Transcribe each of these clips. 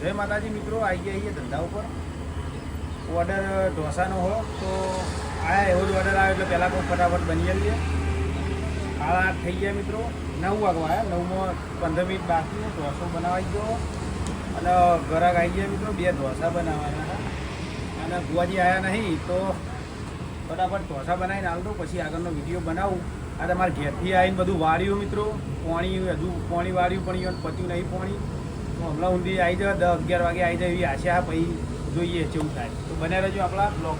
જય માતાજી મિત્રો આવી ગયા છીએ ધંધા ઉપર. ઓર્ડર ઢોસાનો હો, તો આયા એવો જ ઓર્ડર આવ્યો, એટલે પહેલાં પણ ફટાફટ બની લઈએ સાડા આઠ થઈ ગયા મિત્રો. નવ વાગવા આવ્યા, નવમાં પંદર મિનિટ બાકી. ઢોસો બનાવાઈ ગયો. અને ઘરાક આવી ગયા મિત્રો, બે ઢોસા બનાવવાના અને ભુવાજી આવ્યા નહીં, તો ફટાફટ ઢોસા બનાવીને હાલ દો, પછી આગળનો વીડિયો બનાવું. આ તમારે ઘેરથી આવીને બધું વાળ્યું મિત્રો, પાણી હજુ પાણી વાળ્યું પણ પત્યું નહીં પાણી. હમણાં ઊંધી આવી જાય દસ અગિયાર વાગે આવી જાય એવી આશા પછી જોઈએ કેવું થાય. તો બને રહેજો આપણા બ્લોગ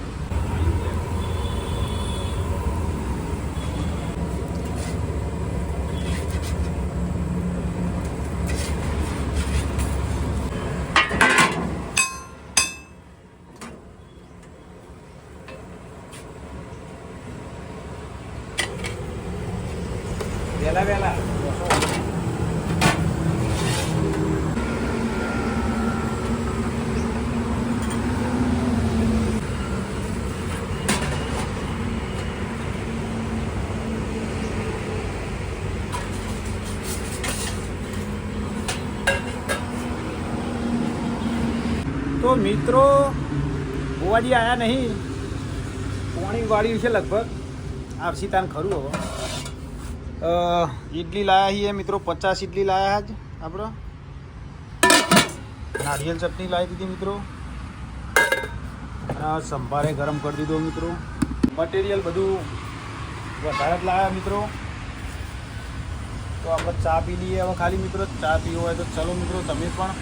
મિત્રો ભુવાજી આવ્યા નહીં. પોણી વાળ્યું છે લગભગ. આવશી તાન ખરું હવે. ઇડલી લાયા છીએ મિત્રો, પચાસ ઇડલી લાયા આજ આપણો નારિયેલ ચટણી લાવી દીધી મિત્રો. સંભારે ગરમ કરી દીધો મિત્રો. મટીરિયલ બધું વધારે જ લાવ્યા મિત્રો. તો આપણે ચા પી લઈએ હવે ખાલી મિત્રો. ચા પીવો હોય તો ચલો મિત્રો, તમે પણ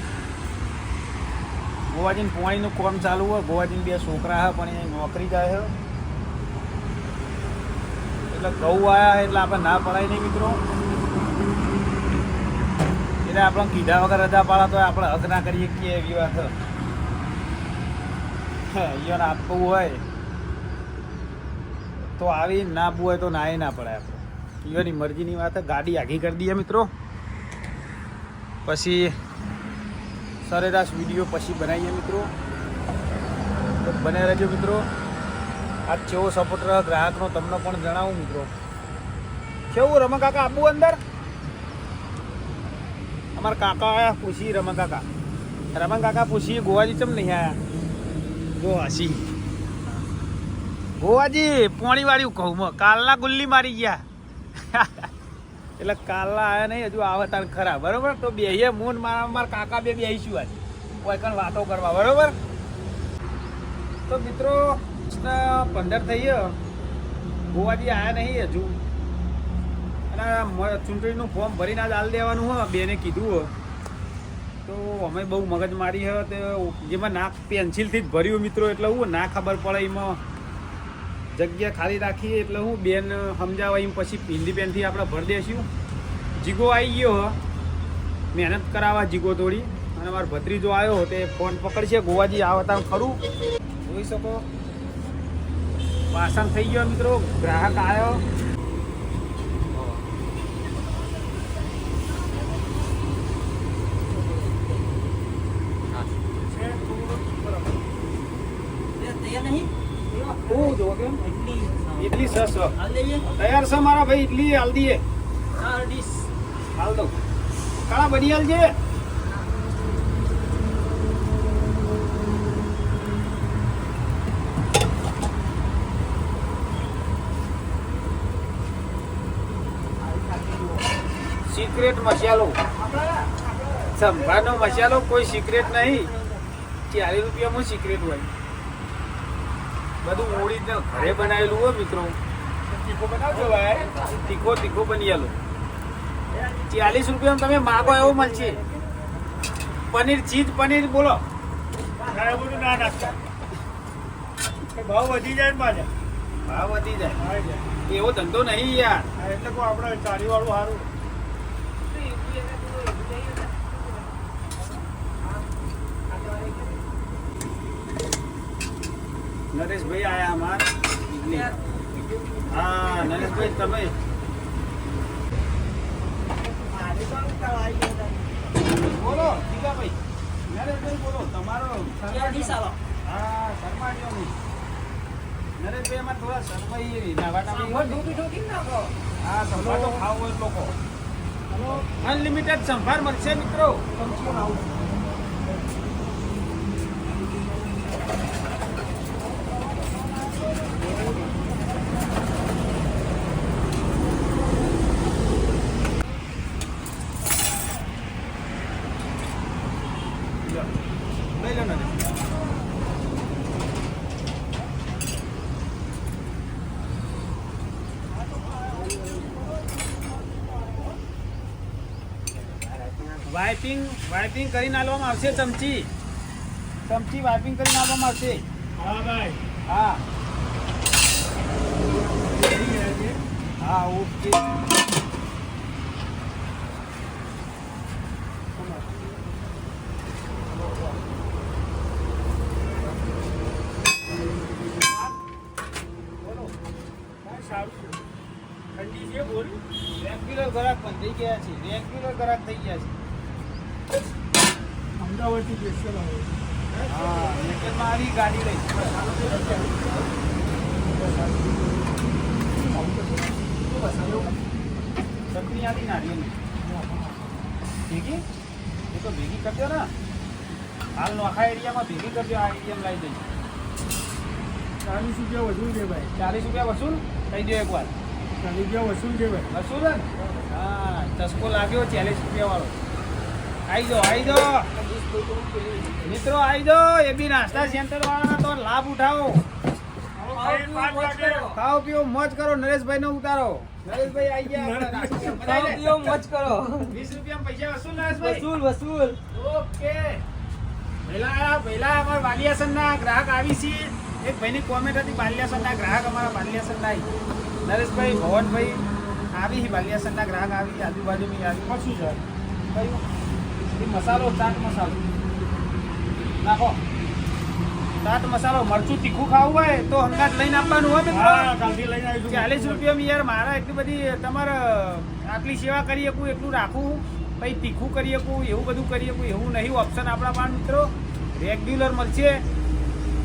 ગોવાજીને પોણીનું કોમ ચાલુ હોય, ગોવાજીને બે છોકરા હે, પણ એ નોકરી જાય એટલે ઘઉં આવ્યા એટલે આપણે ના પડાય નહીં મિત્રો. એટલે આપણે કીધા વગર રજા પાડા તો આપણે હક ના કરીએ કે એવી વાત ઈયોને આપવું હોય તો આવી ના આપવું હોય તો નાય ના પડે આપણે. ઈયોની મરજીની વાત ગાડી આઘી કરી દઈએ મિત્રો. પછી સરેરાશ વીડિયો પછી બનાવીએ મિત્રો. તો બને રહેજો મિત્રો. આ કેવો સપોર્ટર ગ્રાહકનો તમને પણ જણાવું મિત્રો. કેવું રમા કાકા આપવું અંદર? અમારા કાકા આવ્યા પૂછી રમા કાકા. રમા કાકા પૂછી ગોવાજી ચમ નહીં આવ્યા હસી ગોવાજી પોણી વાળ્યું કહું કાલના ગુલ્લી મારી ગયા. એટલે કાલના આવ્યા નહીં, હજુ આવે તાર ખરા. બરોબર? તો બેહીએ મૂન, મારા મારા કાકા બે બેહીશું આજે. કોઈ કણ વાતો કરવા, બરોબર? તો મિત્રો પંદર થઈ ગયો. ગોવાજી આવ્યા નહીં હજુ. અને ચૂંટણીનું ફોર્મ ભરીને જ હાલ દેવાનું હોય બેને કીધું હોય તો અમે બહુ મગજ મારી હોય તો જેમાં નાક પેન્સિલથી જ ભર્યું મિત્રો, એટલે હું ના ખબર પડે એમાં. જગ્યા ખાલી રાખી એટલે હું બેન સમજાવવા એમ પછી હિન્દી પેનથી આપણે ભરી દેશું. જીગો આવી ગયો મહેનત કરાવવા જીગો થોડી. અને મારો ભત્રીજો આવ્યો તે ફોન પકડશે, ગોવાજી આવતા ખરું. જોઈ શકો. વાસણ થઈ ગયો મિત્રો, ગ્રાહક આવ્યો. સસ તૈયાર છે મારા ભાઈ ઇડલી હાલ દઈએ હાલ દઉં. કાળા બની હાલ છે? સિક્રેટ મસાલો. સંભારનો મસાલો કોઈ સિક્રેટ નહીં. ચાલીસ રૂપિયામાં સિક્રેટ હોય. બધું મૂડીને ઘરે બનાવેલું હોય મિત્રો. તીખો બનાવજો ભાઈ. તીખો તીખો બની ચાલીસ રૂપિયામાં તમે માગો એવો મળશે. પનીર ચીઝ પનીર બોલો. ના નાખતા. ભાવ વધી જાય ને પાછા. ભાવ વધી જાય. એવો ધંધો નહીં યાર. એટલે કોઈ આપણે ચારી વાળું સારું નરેશભાઈ આયા અમાર. હા નરેશભાઈ તમે? બોલો જીગાભાઈ નરેશભાઈ બોલો તમારો હા શર્મા ગયો નહીં. નરેશભાઈ એમાં થોડા શર્માઈ એવી નાવા ટાવા હા સંભાર તો ખાવો લોકો. અનલિમિટેડ સંભાર મળશે મિત્રો લો લઈ લો ને વાઇપિંગ વાઇપિંગ કરીને નાખવામાં આવશે ચમચી. ચમચી વાઇપિંગ કરીને નાખવામાં આવશે. હા ભાઈ. હા. હા ઓકે. ઠંડી છે બોલ. રેગ્યુલર ગ્રાહક પણ થઈ ગયા છે. રેગ્યુલર ગ્રાહક થઈ ગયા છે. અમદાવાદથી સ્પેશિયલ આવે હા આવી. ગાડી લઈ ચટણી આની ભેગી એ તો ભેગી કરજો ને હાલ નોખા એરિયામાં ભેગી કરજો આ એરિયામાં લઈ જઈ ચાલીસ રૂપિયા વસૂલ છે ભાઈ. ચાલીસ રૂપિયા વસૂલ? કહી દો એકવાર ચાલીસ રૂપિયા વસૂલ છે ભાઈ વસૂલ હા, ચસ્કો લાગ્યો, ચાલીસ રૂપિયા વાળો. આવી જો આવી જો મિત્રો આવી જો એ બી નાસ્તા સેન્ટર વાળાના તો લાભ ઉઠાવો. ખાઓ પીઓ મોજ કરો નરેશભાઈ નો ઉતારો. નરેશભાઈ આવી ગયા. પીઓ મોજ કરો. વીસ રૂપિયા પૈસા વસૂલ નરેશભાઈ? વસૂલ વસૂલ. ઓકે. પહેલા પહેલા અમારા બાલિયાસનના ગ્રાહક આવી છે એક ભાઈની કોમેન્ટ હતી બાલિયાસનના ગ્રાહક અમારા બાલિયાસનના આવી. નરેશભાઈ ભવનભાઈ આવી છે બાલિયાસનના ગ્રાહક આવી આજુબાજુની આવી. કશું છે મસાલો ચાટ મસાલો. નાખો. ચાટ મસાલો મરચું તીખું ખાવું હોય તો હંગાત લઈને આપવાનું હોય મિત્રો. ચાલીસ રૂપિયામાં યાર મારા એટલી બધી તમારે આટલી સેવા કરી શકું એટલું રાખવું પછી તીખું કરી શકું એવું બધું કરી શકું એવું નહીં ઓપ્શન આપણા પાસે મિત્રો. રેગ્યુલર મળશે.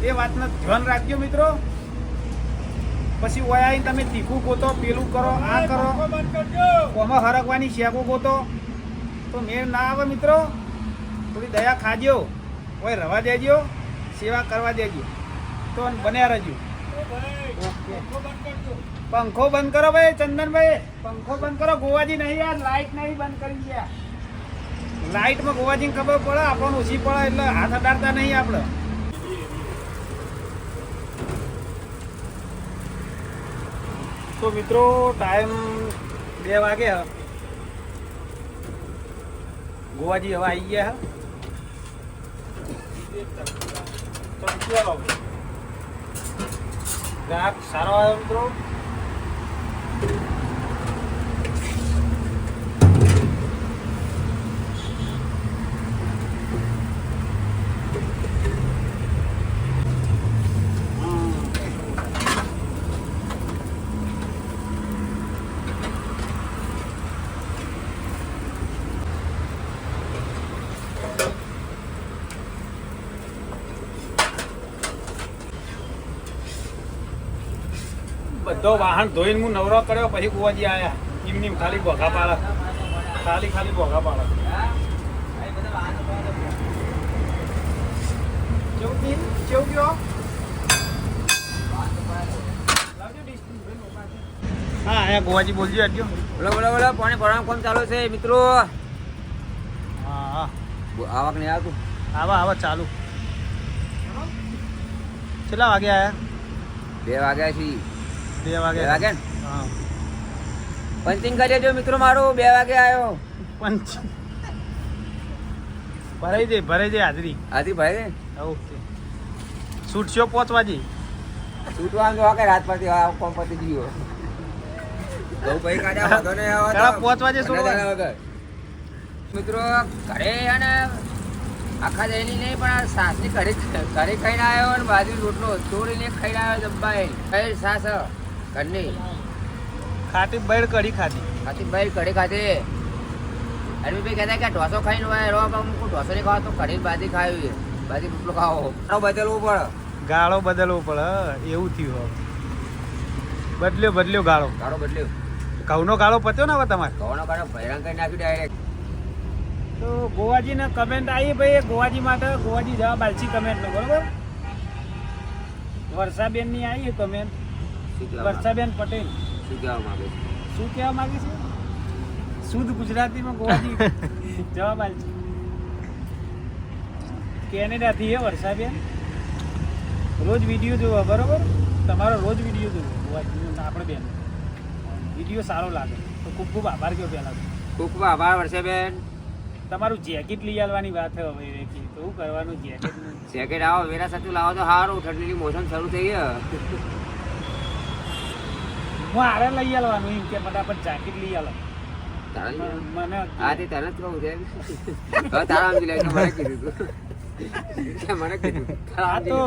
એ વાતનું ધ્યાન રાખજો મિત્રો. પછી ઓયા તમે તીખું ગોતો પેલું કરો આ કરો. કોમાં હરકવાની શેકો ગોતો. તો મેળ ના આવે મિત્રો, થોડી દયા ખાજો. કોઈ રવા દેજો, સેવા કરવા દેજો. તો બન્યા રહેજો. પંખો બંધ કરો ભાઈ, ચંદનભાઈ. પંખો બંધ કરો. ગોવાજી નહીં યાર, લાઈટ નહીં બંધ કરી ગયા. લાઈટમાં ગોવાજીને ખબર પડે, આપણને ઓછી પડે, એટલે હાથ અડાડતા નહીં આપણે. તો મિત્રો ટાઈમ બે વાગે ગોવાજી હવે આવી ગયા. ગ્રાહક સારો આવ્યો મિત્રો બધો વાહન ધોઈને હું નવરો કર્યો પછી કુવાજી આયા. એમની ખાલી ભોગા પાડે. ખાલી ખાલી ભોગા પાડા. હા. આયા ગોવાજી બોલજો આજો બોલો બોલો બોલો પાણી ભરવાનું કામ ચાલુ છે મિત્રો? હા હા. આવક નહીં આવતું? આવા આવા ચાલુ. કેટલા વાગે આયા? બે વાગ્યા છે બે બે વાગે વાગે હા. પંચિંગ કરી દેજો મિત્રો મારું બે વાગે આવ્યો પંચ ભરાઈ જાય ભરાઈ જાય હાજરી. આથી ભાઈ. ઓકે. છૂટશો પહોંચવાજી છૂટવાનું તો કે રાત પરથી કોમ પરથી ગયો. બહુ ભાઈ કાઢ્યા વાંધો નહીં આવા વાગે છોડવાનું. જાણ્યા વગર. મિત્રો ઘરે અને આખા દહીની નહીં પણ આ સાસની ઘરે ઘરે ખાઈને આવ્યો અને બાજુ રોટલો છોડીને ખાઈને આવ્યો જબ્બાઈ કઈ સાસ. ઘરની ખાટી બૈડ કઢી ખાધી. આથી કઢી ઘરે ખાતે અરવિંદભાઈ કહેતા કે ઢોસો ખાઈને હોય રો પણ હું ઢોસો નહીં ખાવા તો કઢી બાજી ખાવી. બાજી રોટલો ખાવો? ગાળો બદલવો પડે. ગાળો બદલવો પડે એવું થયું હવે. બદલ્યો બદલ્યો ગાળો. ગાળો બદલ્યો. ઘઉંનો ગાળો પત્યો ને હવે તમારે? ઘઉંનો ગાળો ભૈરાણ કરી નાખ્યું ડાયરેક્ટ તો ગોવાજીને કમેન્ટ આવી ભાઈ ગોવાજી માટે ગોવાજી જવાબ આલસી કમેન્ટનો બરોબર? વર્ષાબેનની આવી કમેન્ટ? વર્ષાબેન પટેલ. શું કહેવા માંગે છે? શું કહેવા માંગે છે? શુદ્ધ ગુજરાતીમાં ગોવાજી. જવાબ છે. કેનેડાથી એ વર્ષાબેન. રોજ વીડિયો જોવો બરોબર? તમારો રોજ વીડિયો જોવો આપણે બેન. વીડિયો સારો લાગે. તો ખૂબ ખૂબ આભાર કહો પહેલાં. ખૂબ ખૂબ આભાર વર્ષાબેન. તમારું જેકેટ લઈ આવવાની વાત હવે કે તો શું કરવાનું જેકેટ જેકેટ આવો વેરા સાચું લાવો તો સારું ઠંડીની મોસમ શરૂ થઈ ગયો હું આરે લઈ આવવાનું એમ કે ફટાફટ પણ લઈ આવો. મને તે તને જ કહું છે. હવે તારા આમ મને કીધું તું. મને કીધું હા તો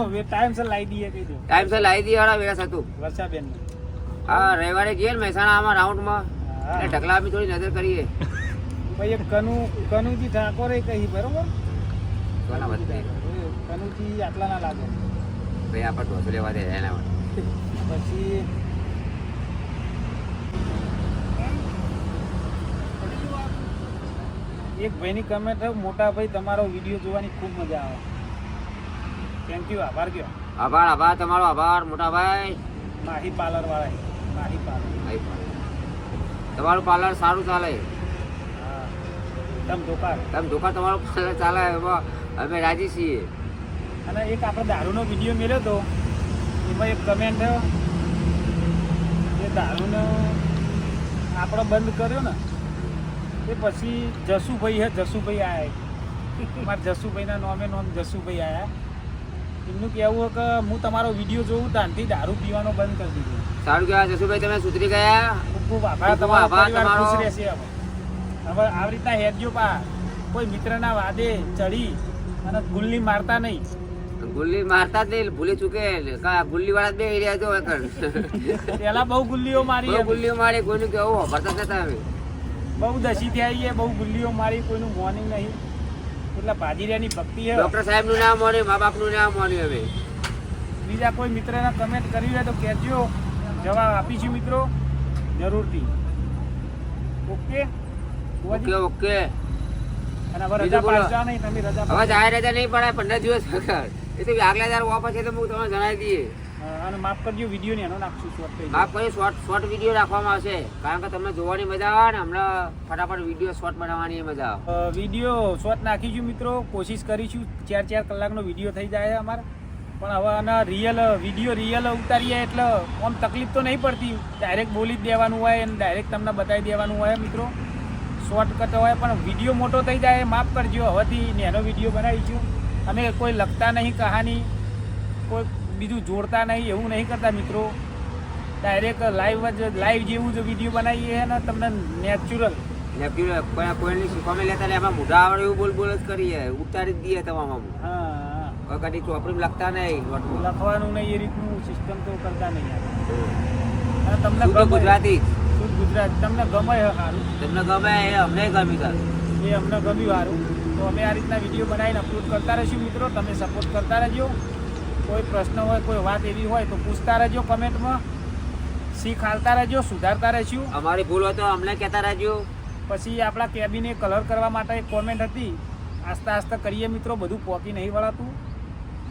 કીધું. ટાઈમસર લાવી દઈએ લાવી વાળા સાચું વર્ષાબેન હા રવિવારે ગયે ને મહેસાણામાં રાઉન્ડમાં એટલે ઢગલા બી થોડી નજર કરીએ. ભાઈ એક કનુ કનુજી ઠાકોરે કહી બરોબર? કોના બધા કનુજી આટલા ના લાગે. ભાઈ આપણે ઢોસો લેવા દે એના પછી એક ભાઈની કમેન્ટ મોટા ભાઈ તમારો વીડિયો જોવાની ખૂબ મજા આવે. થેન્ક યુ આભાર ગયો આભાર આભાર તમારો આભાર મોટા ભાઈ. માહી પાર્લર વાળા માહી પાર્લર. તમારું પાર્લર સારું ચાલે. તમ દુકાન તમ દુકાન તમારું પાર્લર ચાલે એમાં અમે રાજી છીએ. અને એક આપણે દારૂનો વીડિયો મેળ્યો હતો એમાં એક કમેન્ટ એ દારૂનો આપણો બંધ કર્યો ને એ પછી જસુભાઈ હે જસુભાઈ આયા મારા જસુભાઈના નામે નોમ જસુભાઈ આયા. એમનું કહેવું કે હું તમારો વીડિયો જોઉં ત્યાંથી દારૂ પીવાનો બંધ કરી દીધો. સારું કહેવાય જસુભાઈ તમે સુધરી ગયા? ખૂબ આભાર તમારો પરિવાર ખુશ રહેશે હવે. હવે આવી રીતના હેરજો પા. કોઈ મિત્રના વાદે ચડી અને ગુલ્લી મારતા નહીં. ગુલ્લી મારતા જ નહીં ભૂલી ચૂકે કા ગુલ્લી વાળા બે એરિયા જો પેલા બહુ ગુલ્લીઓ મારી ગુલ્લીઓ મારી કોઈનું કેવું ભરતા જ નતા બહુ દસી થઈ છે બહુ ગુલ્લીઓ મારી કોઈનું મોર્નિંગ નહીં. એટલે ભાજીરિયાની ભક્તિ છે. ડોક્ટર સાહેબનું નામ માન્યું મા બાપનું નામ માન્યું હવે. બીજા કોઈ મિત્રના કમેન્ટ કરી હોય તો કહેજો. જવાબ આપીશું મિત્રો. જરૂરથી. ઓકે? Okay okay. અને હવે રજા. પાડશો નહીં તમે રજા હવે. જાહેર રજા નહીં પડે પંદર દિવસ એ તો આગલા હજાર ઓફ છે તો હું તમને જણાવી દઈએ. અને માફ કરજો વીડિયો ને એનો નાખશું શોર્ટ માફ કરી શોર્ટ શોર્ટ વીડિયો રાખવામાં આવશે. કારણ કે તમને જોવાની મજા આવે ને હમણાં ફટાફટ વીડિયો શોર્ટ બનાવવાની મજા આવે. વીડિયો શોર્ટ નાખીશું મિત્રો. કોશિશ કરીશું ચાર ચાર કલાકનો વીડિયો થઈ જાય અમારે. પણ હવે આના રિયલ વીડિયો રિયલ ઉતારીએ એટલે આમ તકલીફ તો નહીં પડતી. ડાયરેક્ટ બોલી જ દેવાનું હોય અને ડાયરેક્ટ તમને બતાવી દેવાનું હોય મિત્રો. શોર્ટકટ હોય પણ વીડિયો મોટો થઈ જાય માફ કરજો. હવેથી નેનો વીડિયો બનાવીશું. અને કોઈ લખતા નહીં કહાની કોઈ બીજું જોડતા નહીં એવું નહીં કરતા મિત્રો. ડાયરેક્ટ લાઈવ જ લાઈવ જેવું જ વીડિયો બનાવીએ ને તમને નેચરલ નેચરલ કોઈ કોઈની શીખવામાં લેતા એમાં મોઢા આવડે એવું બોલ બોલ જ કરીએ ઉતારી દઈએ તમામ હા કદી ચોપડી લખતા નહીં. લખવાનું નહીં એ રીતનું સિસ્ટમ તો કરતા નહીં આવે અને તમને ગુજરાતી. શુદ્ધ ગુજરાત તમને ગમે સારું તમને ગમે એ અમને ગમી એ અમને ગમ્યું સારું તો અમે આ રીતના વીડિયો બનાવીને અપલોડ કરતા રહીશું મિત્રો. તમે સપોર્ટ કરતા રહેજો. કોઈ પ્રશ્ન હોય કોઈ વાત એવી હોય તો પૂછતા રહેજો કમેન્ટમાં. શીખ હાલતા રહેજો સુધારતા રહેશું. અમારી ભૂલ હોય તો અમને કહેતા રહેજો. પછી આપણા કેબિને કલર કરવા માટે એક કોમેન્ટ હતી. આસ્તા આસ્તા કરીએ મિત્રો બધું પોકી નહીં વળાતું.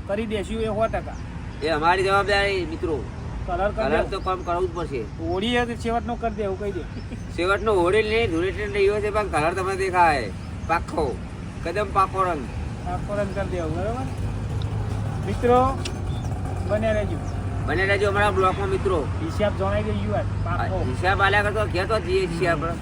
કરી દેશું એ સો ટકા. એ અમારી જવાબદારી મિત્રો. Colour colour. તો કામ કરવું જ પડશે. હોળી તો છેવટનો કરી દે એવું કહી દે. છેવટનો હોળી નહીં ધૂળેટી રહ્યો છે પણ કલર તમને દેખાય. પાકો કદમ પાકો રંગ. પાકો રંગ કરી દેવું બરોબર? મિત્રો બને રહેજો. બને રહેજો અમારા બ્લોકમાં મિત્રો. હિસાબ જણાઈ દે યુઆર હિસાબ આલ્યા કરતો ઘેર તો જઈએ છીએ આપણે.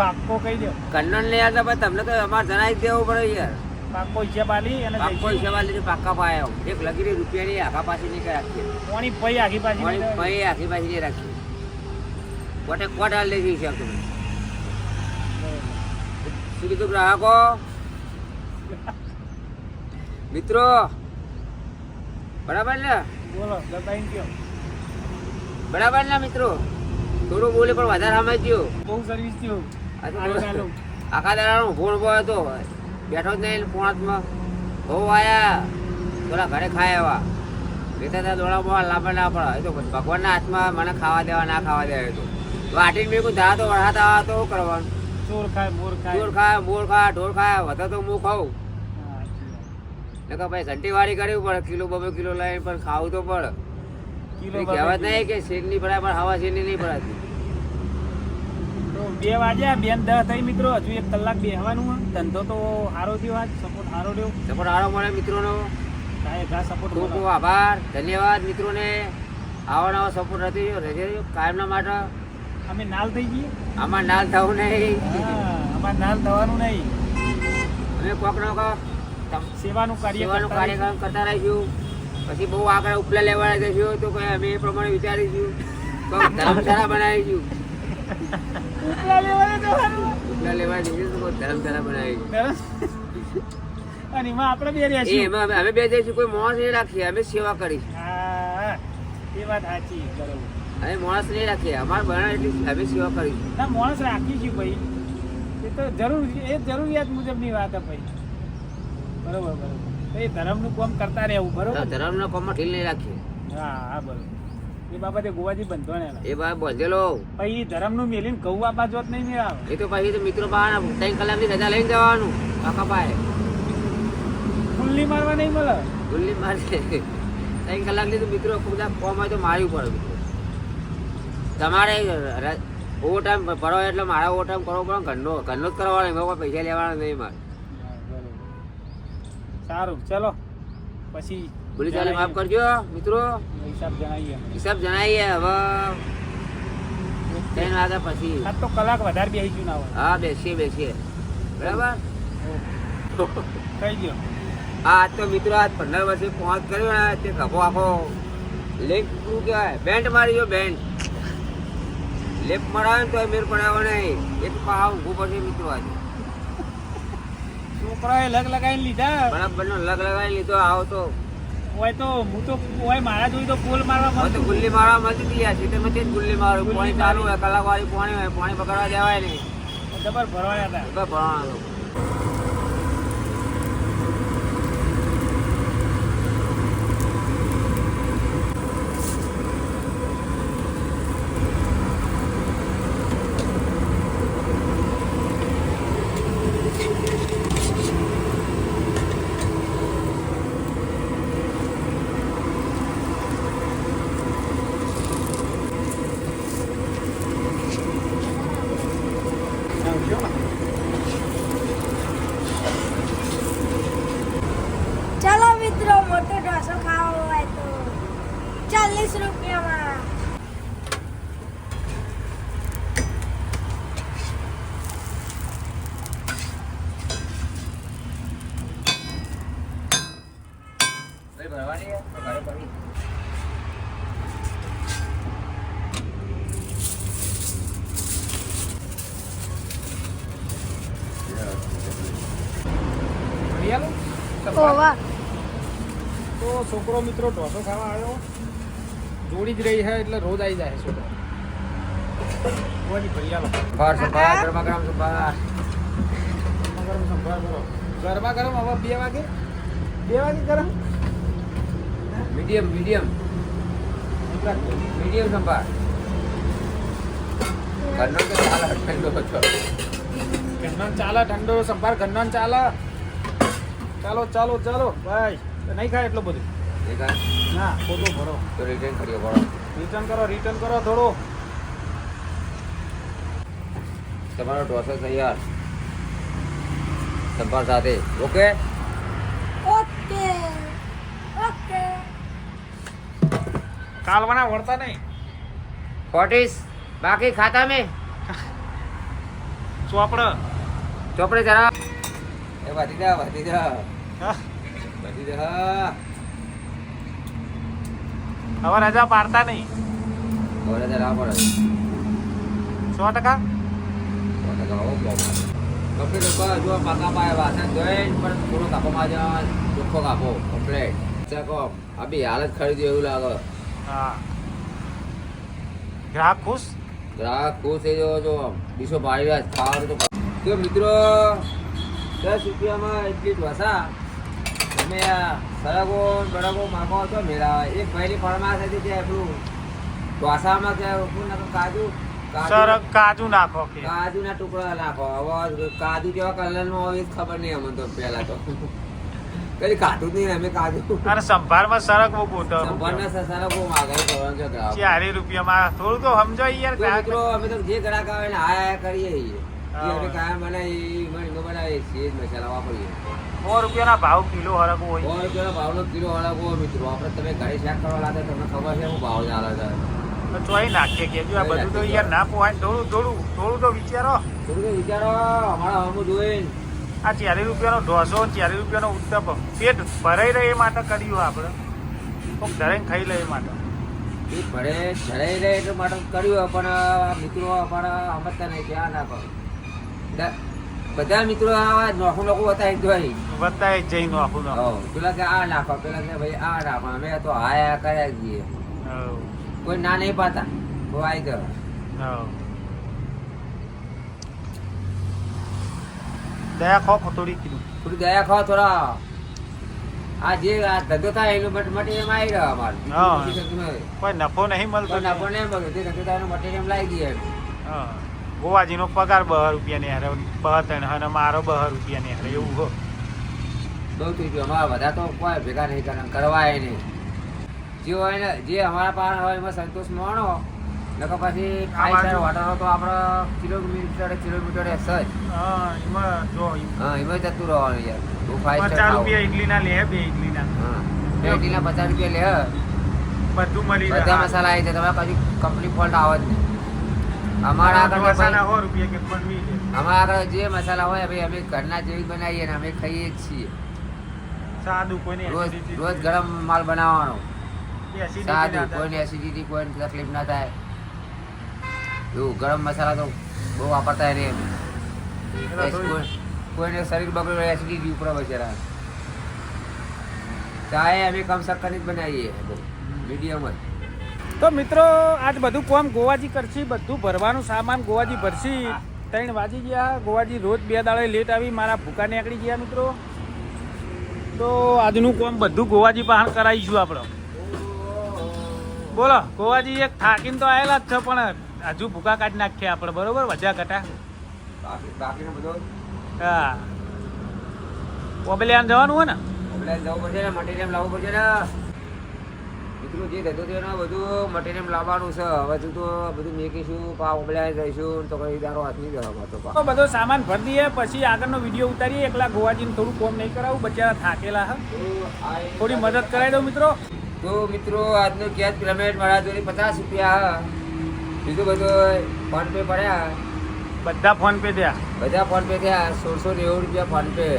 પાક્કો કહી દો. કન્નડ લઈ આવતા ભાઈ તમને તો અમારે જણાવી દેવું પડે યાર. પાક્કો હિસાબ આલી અને પાકો હિસાબ આલી પાકા પાયો એક લગીરી રૂપિયાની આખા પાછી નહીં રાખીએ કોની પૈ આખી પાછી કોની પૈ આખી પાછી નહીં રાખીએ. કોટે કોટ હાલ લેજો હિસાબ તમે શું કીધું ગ્રાહકો? મિત્રો બરાબર ને? બોલો દબાઈને કયો. બરાબર ને મિત્રો? થોડું બોલે પણ વધારે સમજ્યો બહુ સર્વિસ થયું. તો આખા દાડાનો ફોન ઊભો હતો. બેઠો જ નહીં પોણાતમાં બહુ આયા. થોડા ઘરે ખાય એવા. લેતા હતા દોડા બોડા લાંબા ના પડે તો ભગવાનના હાથમાં મને ખાવા દેવા ના ખાવા દેવા એ તો. વાટીને મેં કોઈ ધા તો વળાતા આવા તો શું કરવાનું? ચોર ખાય મોર ખાય. ચોર ખાય મોર ખાય ઢોર ખાય વધારે તો હું ખાઉં. નકર ભાઈ ઘંટીવાળી કરવી પડે. કિલો બબે કિલો લઈને પણ ખાવું તો પડે. કિલો કહેવત નહીં કે શેરની ભરાય પણ હવા શેરની નહીં ભરાતી તો બે વાગ્યા બેન દસ થઈ મિત્રો હજુ એક કલાક બેહવાનું. ધંધો તો સારો થયો આજ સપોર્ટ સારો રહ્યો. સપોર્ટ સારો મળે મિત્રોનો. સપોર્ટ ખૂબ ખૂબ આભાર. ધન્યવાદ મિત્રોને. આવો નવો સપોર્ટ નથી રહેજો કાયમના માટે. અમે નાલ થઈ જઈએ આમાં નાલ થવું નહીં. આમાં નાલ થવાનું નહીં. અમે કોક નો સેવાનું કાર્ય સેવાનું કાર્યક્રમ કરતા રહીશું પછી બહુ આગળ ઉપલા લેવા જઈશું તો કઈ અમે એ પ્રમાણે વિચારીશું ધર્મશાળા બનાવીશું ઉપલા લેવા જઈશું તો ધર્મશાળા બનાવીશું અને એમાં આપણે બે રહેશું. એમાં અમે- બે જઈશું કોઈ માણસ નહીં રાખીએ અમે સેવા કરીશું. હા એ વાત સાચી બરોબર. અમે માણસ નહીં રાખીએ અમારે બને એટલી અમે સેવા કરીશું. ના માણસ રાખીશું ભાઈ. એ તો જરૂર એ જરૂરિયાત મુજબની વાત છે ભાઈ. બરોબર બરોબર. એ ધર્મનું કામ કરતા રહેવું બરોબર ધર્મના કામમાં ઢીલ નહીં રાખીએ. હા હા બરોબર. એ બાબતે ગોવાજી બંધો એ બાદ બોધેલો પછી ધર્મનું મેલીને કહું આ જોત નહીં મેળાવે. એ તો પછી તો મિત્રો બહાર ત્રણ કલાકની રજા લઈને જવાનું કાકા ભાઈ. ફૂલ્લી મારવા નહીં મળે? ગુલ્લી મારે ત્રણ કલાકની તો મિત્રો બધા કોમ હોય તો મારવું પડે તમારે ઓવર ટાઈમ ભરો એટલે મારા ઓવર ટાઈમ કરવો પડે ઘરનો ઘરનો જ કરવાનો એમાં કોઈ પૈસા લેવાના નહીં મારે. સારું ચલો. પછી ભૂલી ચાલે માફ કરજો મિત્રો. હિસાબ જણાવીએ હિસાબ જણાવીએ હવે ત્રણ વાગ્યા પછી. સાત તો કલાક વધારે બેસી ગયું ના હોય. હા બેસીએ બેસીએ. બરાબર? થઈ ગયો. હા તો મિત્રો આજ પંદર વર્ષે પહોંચ કર્યો ને તે ખભો આખો લેપ શું કહેવાય? બેન્ટ મારી ગયો બેન્ટ લેપ મળાવે ને તો મેર પડાવો નહીં. એક પાવ ઊભું પડશે મિત્રો આજે. છોકરાએ લગ લગાવીને લીધા. બરાબર નો લગ લગાવી લીધો આવો તો. હોય તો હું તો હોય મારા જોઈ તો પોલ મારવા તો ગુલ્લી મારવા હતી યાર સીધે મચી ગુલ્લી મારું પાણી ચાલુ હોય કલાક વાળી પાણી હોય પાણી પકડવા દેવાય નહીં. ખબર ભરવાના હતા. બસ ભણવાનું ચાલો મિત્રો મોટો ઢોસો ખાવો હોય તો ચાલીસ રૂપિયામાં ભાઈ ભરવાની છે? તો ઘરે ભરી. ભરી આલો? તો છોકરો મિત્રો ઢોસો ખાવા આવ્યો. જોડી જ રહી છે એટલે રોજ આવી જાય છોકરો ગરમા ગરમ સંભાર ગરમા ગરમ સંભાર કરો. ગરમા ગરમ હવે બે વાગે? બે વાગે ગરમ? Medium medium. મીડિયમ સંભાર ઘરનો ચાલે ઠંડો હતો ઘરનો ચાલે ઠંડો સંભાર ઘરનો ચાલે. ચાલો ચાલો ચાલો. ભાઈ નહીં ખાય એટલું બધું? એક ના ખોટું ભરો. તો રિટર્ન કર્યો ભરો રિટર્ન કરો રિટર્ન કરો થોડો. તમારો ઢોસો તૈયાર. સંભાળ સાથે. ઓકે ઓકે ઓકે કાલવાના વળતા નહીં. ફોર્ટીસ બાકી ખાતા મેં ચોપડ. ચોપડે જરા. એ વધી જા વધી જા. હવે રજા પાડતા નહીં. બોલે જરા પડે. સો ટકા? બોલે ગાઓ બોલે કમ્પ્લીટ લોકો જો પાકા પાય વાસણ જોઈને પણ થોડો કાપો માજા ચોખ્ખો કાપો કમ્પ્લીટ. ચકો આ બી હાલ ખરીદ્યું એવું લાગે. હા. ગ્રાહક ખુશ? ગ્રાહક ખુશ થઈ જવો જો બીસો પાડી રહ્યા ખાવાનું તો મિત્રો દસ રૂપિયામાં એટલી જ તમે આ સળગો બળગો માગો છો મેળાવે એક ભાઈની ફરમાશ હતી કે પેલું ઢોસામાં કે નાખો કાજુ? સર કાજુ કાજુ નાખો કે. કાજુના ટુકડા નાખો. હવે કાજુ કેવા કલરનો હોય એ ખબર નહીં અમને તો પહેલા તો. કઈ કાઢું નહીં અમે કાજુ. અને સંભાળમાં સરક બહુ ગોતો સંભાળના સરક બહુ માગે કરવાનું છે ગ્રાહક. ચારી રૂપિયામાં થોડું તો સમજો યાર ગ્રાહક અમે તો જે ગ્રાહક આવે ને આયા આયા કરીએ છીએ. અમે કાયમ બનાવી મને બનાવીએ છીએ મસાલા વાપરીએ. સો રૂપિયાના ભાવ કિલો હરકવું હોય. સો રૂપિયાનો ભાવનો કિલો હળગવો મિત્રો. આપણે તમે ગાડી ચેક કરવા લાગે તમને ખબર છે હું ભાવ ચાલે છે. તો ચોઈ નાખીએ કેજો. આ બધું તો યાર ના પોહાય. થોડું થોડું થોડું તો વિચારો. થોડું તો વિચારો અમારા હમું જોઈને. આ ચારી રૂપિયાનો ઢોસો ચારી રૂપિયાનો ઉત્તપ પેટ ભરાઈ રહે એ માટે કર્યું આપણે. કોક ધરાઈને ખાઈ લે એ માટે. એ ભરે રહે એટલા માટે કર્યું પણ મિત્રો અમારા સમજતા નહીં ત્યાં ના કરો. બધા મિત્રો આ નોખું નોખું બતાવી જોઈ વધતા એ જઈને આખું પેલા કે આ નાખો પેલા કે ભાઈ આ નાખો અમે તો આયા કર્યા જઈએ કોઈ ના નહીં પાતા તો આવી જાઓ દયા ખો ખોટોડી કીધું. થોડી દયા ખો થોડા. આ જે આ ધંધો થાય એનું મટ મટીરિયલ આવી રહ્યો અમારું. હા. નફો નહીં. કોઈ નફો નહીં મળતો. તે ધંધો થાય એનું મટીરિયલ લાવી દઈએ હા. ગોવાજીનો પગાર બહાર રૂપિયા ને હારે બહાર અને મારો બહાર રૂપિયા ને હારે એવું હો. બહુ થઈ ગયું અમારા બધા તો કોઈ ભેગા નહીં કરે કરવાય નહીં. જે હોય ને જે અમારા પાસે હોય એમાં સંતોષ માણો. નકર પછી ફાઈવ સ્ટાર હોટલો તો આપણે કિલોમીટર કિલોમીટર હા એમાં જો હા એમાં જતું રહેવાનું યાર. બહુ ફાઈવ સ્ટાર રૂપિયા ઇડલીના લે બે ઇડલીના હા બે ઇડલીના પચાસ રૂપિયા લે બધું મળી બધા મસાલા આવી જાય તમારે પછી કંપની ફોલ્ટ આવે જ નહીં. અમારા આગળ તો સો રૂપિયા કે પનવી અમારા આગળ જે મસાલા હોય ભાઈ અમે ઘરના જેવી બનાવીએ ને અમે ખાઈએ જ છીએ. સાદું કોઈને રોજ રોજ ગરમ માલ બનાવવાનો. સાદું કોઈને એસિડિટી કોઈને તકલીફ ના થાય. એવું ગરમ મસાલા તો બહુ વાપરતા નહીં કોઈને શરીર બગડે એસિડિટી ઉપર બચેરા ચાય અમે કમ શક્કરની જ બનાવીએ. મીડિયમ જ. તો મિત્રો આજ બધું કોમ ગોવાજી કરશી બધું ભરવાનું સામાન ગોવાજી ભરશી. ત્રણ વાજી ગયા ગોવાજી રોજ બે દાડે લેટ આવી મારા ભૂકા નીકળી ગયા મિત્રો. તો આજનું કોમ બધું ગોવાજી પાસે કરાવીશું આપણે બોલો ગોવાજી એક થાકીને તો આવેલા જ છે પણ હજુ ભૂકા કાઢી નાખીએ આપણે બરોબર? વજા ઘટા હા. ઓબલિયાન જવાનું હોય ને? ઓબલિયાન જવું પડશે ને મટીરિયલ લાવવું પડશે ને. મિત્રો જે થતું હતું ને બધું મટીરિયલ લાવવાનું છે. હવે તું તો બધું મેકીશું પા ઓફલાઈન જઈશું તો કઈ તારો હાથ નહીં જવા તો બધો સામાન ભરી દઈએ પછી આગળનો વીડિયો ઉતારીએ. એકલા ગોવાજીને થોડું કોમ નહીં કરાવું બચારા થાકેલા હા. થોડી મદદ કરાવી દો મિત્રો. તો મિત્રો આજનો કેશ પેમેન્ટ મારા જોડે પચાસ રૂપિયા બીજું બધું ફોન પે પડ્યા. બધા ફોન પે થયા? બધા ફોન પે થયા. સોળસો નેવું રૂપિયા ફોન પે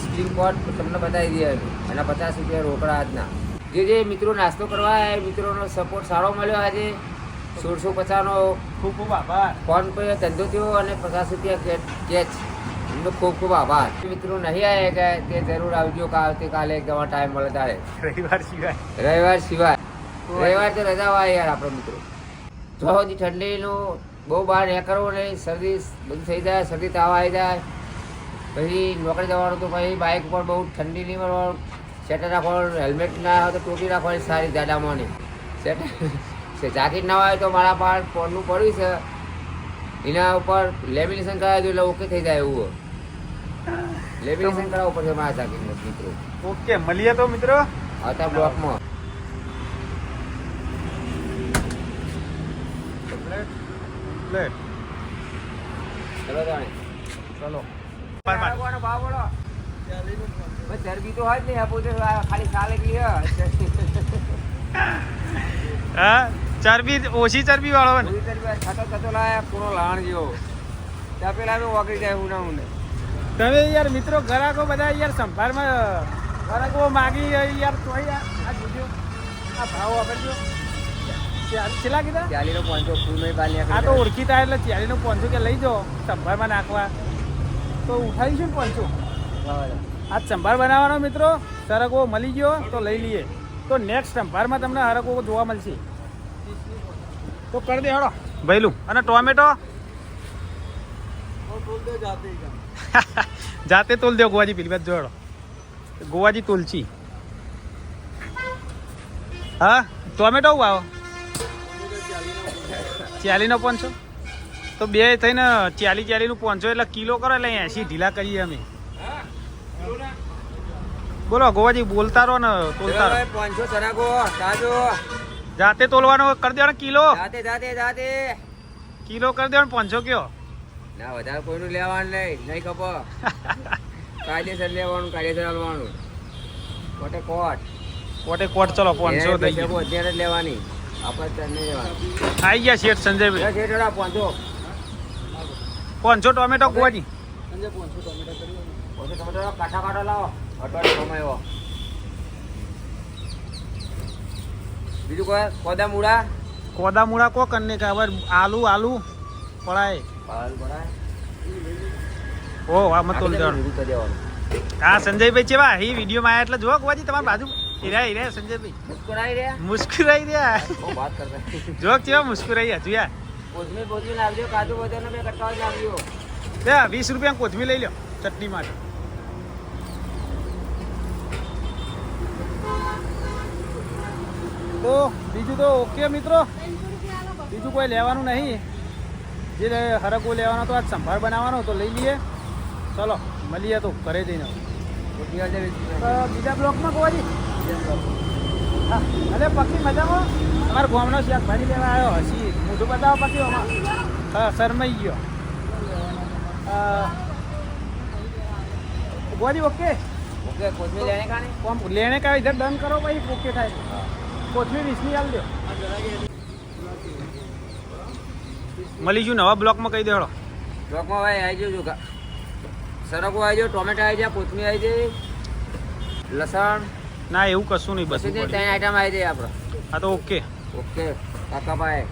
સ્ક્રીન કોડ તમને બતાવી દઈએ. અને પચાસ રૂપિયા રોકડા આજના. જે જે મિત્રો નાસ્તો કરવા આવ્યા મિત્રોનો સપોર્ટ સારો મળ્યો આજે. સોળસો પચાસનો ખૂબ ખૂબ આભાર. ફોન પર ધંધો થયો અને પચાસ રૂપિયા કેચ. એમનો ખૂબ ખૂબ આભાર. મિત્રો નહીં આવ્યા કે તે જરૂર આવજો આવતીકાલે તમારો ટાઈમ મળે તારે રવિવાર સિવાય. રવિવાર સિવાય. રવિવાર તો રજા હોય યાર આપણો મિત્રો. જો હજી ઠંડીનું બહુ બહાર ન કરવો નહીં શરદી બધું થઈ જાય શરદી તાવ આવી જાય. પછી નોકરી જવાનું તો પછી બાઇક ઉપર બહુ ઠંડી નહીં મળવાનું. સેટર રાખવાનું હેલ્મેટ ના હોય તો ટોપી રાખવાની સારી દાદામાં જાકેટ ના હોય તો મારા પાસે ફોનનું પડ્યું છે. એના ઉપર લેમિનેશન કરાવી દો એટલે ઓકે થઈ જાય એવું લેમિનેશન કરાવવું પડશે મારા જાકેટમાં મિત્રો. ઓકે મળીએ તો મિત્રો. આવતા બ્લોકમાં. ચલો ચાલો. ચલો ભાવ બોલો. બસ ચરબી તો હોય જ નહીં આ પોતે ખાલી ચાલે બી હા? ચરબી ઓછી ચરબી વાળો ને? પૂરી ચરબી થતો થતો લાયા પૂરો લાણ જેવો. ત્યાં પેલા અમે ઓગળી જાય ઉના ઉને. તમે યાર મિત્રો ઘરાકો બધા યાર સંભાળમાં ઘરાકો માગી યાર તોય આ જોજો. આ ભાવ વાપરજો. ચાલ- કેટલા કીધા? ચાલીનો પાંચસો ફૂલ નહીં બાલ આ તો ઓળખીતા એટલે ચાલીનો પાંચસો કે લઈ જાઓ સંભાળમાં નાખવા. તો ઉઠાવીશું ને પાંચસો? આ સંભાર બનાવવાનો મિત્રો સરગવો મળી ગયો તો લઈ લઈએ. તો નેક્સ્ટ સંભારમાં તમને હરકો જોવા મળશે. તો કરી દે હળો ભૈલું. અને ટોમેટો? જાતે તોલ દો ગોવાજી પેલી બાદ જોડો. ગોવાજી તુલસી. હા ટોમેટો આવો. ચાલીનો પાંચસો તો બે થઈને ચાલી ચાલીનું પાંચસો એટલે કિલો કરો એટલે એસી ઢીલા કરીએ અમે. બોલો ગોવાજી બોલતા રહો ને તોલતા રહો. પાંચસો ચરાકો તાજો જાતે તોલવાનો કરી દેવાનો કિલો. જાતે જાતે જાતે. કિલો કરી દેવાનો પાંચસો કયો? ના વધારે કોઈનું લેવાનું નહીં નહીં ખબર કાયદેસર લેવાનું કાયદેસર લેવાનું કોટે કોટ. કોટે કોટ ચલો પાંચસો દઈ અત્યારે લેવાની. આપણે તને લેવાની. આઈ ગયા શેઠ સંજયભાઈ. શેઠ એડા પાંચસો. પાંચસો ટોમેટો ગોવાજી. પછી તમે ટોમેટો કાઠા કાંઠા લાવો. અઠવાડિયે કમાયો બીજું કોઈ? કોદા મૂળા? કોદા મૂળા કો કરને કે હવે આલુ આલુ પડાય. ઓ આ મત બીજું હા સંજયભાઈ ચેવા હી વિડિયો માં આયા એટલે જો કોવાજી તમારી બાજુ. હીરા હીરા સંજયભાઈ. મુસ્કુરાઈ રહ્યા? મુસ્કુરાઈ રહ્યા. બહુ વાત કરતા. જોક ચેવા મુસ્કુરાઈ હજુ યાર કોથમીર બોથમીર લાવજો કાજુ બદામ બે કટકા લાવજો બે વીસ રૂપિયા કોથમી લઈ લ્યો ચટણી માટે. તો બીજું તો ઓકે મિત્રો. બીજું કોઈ લેવાનું નહીં. જે હરકવું હરકો લેવાનો તો આજ સંભાળ બનાવવાનો તો લઈ લઈએ. ચલો મળીએ તો ઘરે જઈને. બીજા બ્લોકમાં ગોવાજી હા અરે પક્ષી મજામાં? અમારા ગામનો શાકભાજી લેવા આવ્યો હસી. મોઢું બતાવો પછી હા શરમાઈ ગયો. ગોવાજી ઓકે ઓકે કોથમીર લેને કાને કોમ લેણે કા ઇધર ડન કરો ભાઈ ઓકે થાય. કોથમીર વીસની આલ દો મળીશું નવા બ્લોકમાં કહી દેડો બ્લોકમાં ભાઈ આવી જજો સરગો આવી જાઓ ટોમેટો આવી જાય કોથમીર આવી જાય લસણ. ના એવું કશું નહીં બસ ત્રણ આઈટમ આવી જાય આપણે હા તો ઓકે. ઓકે કાકા ભાઈ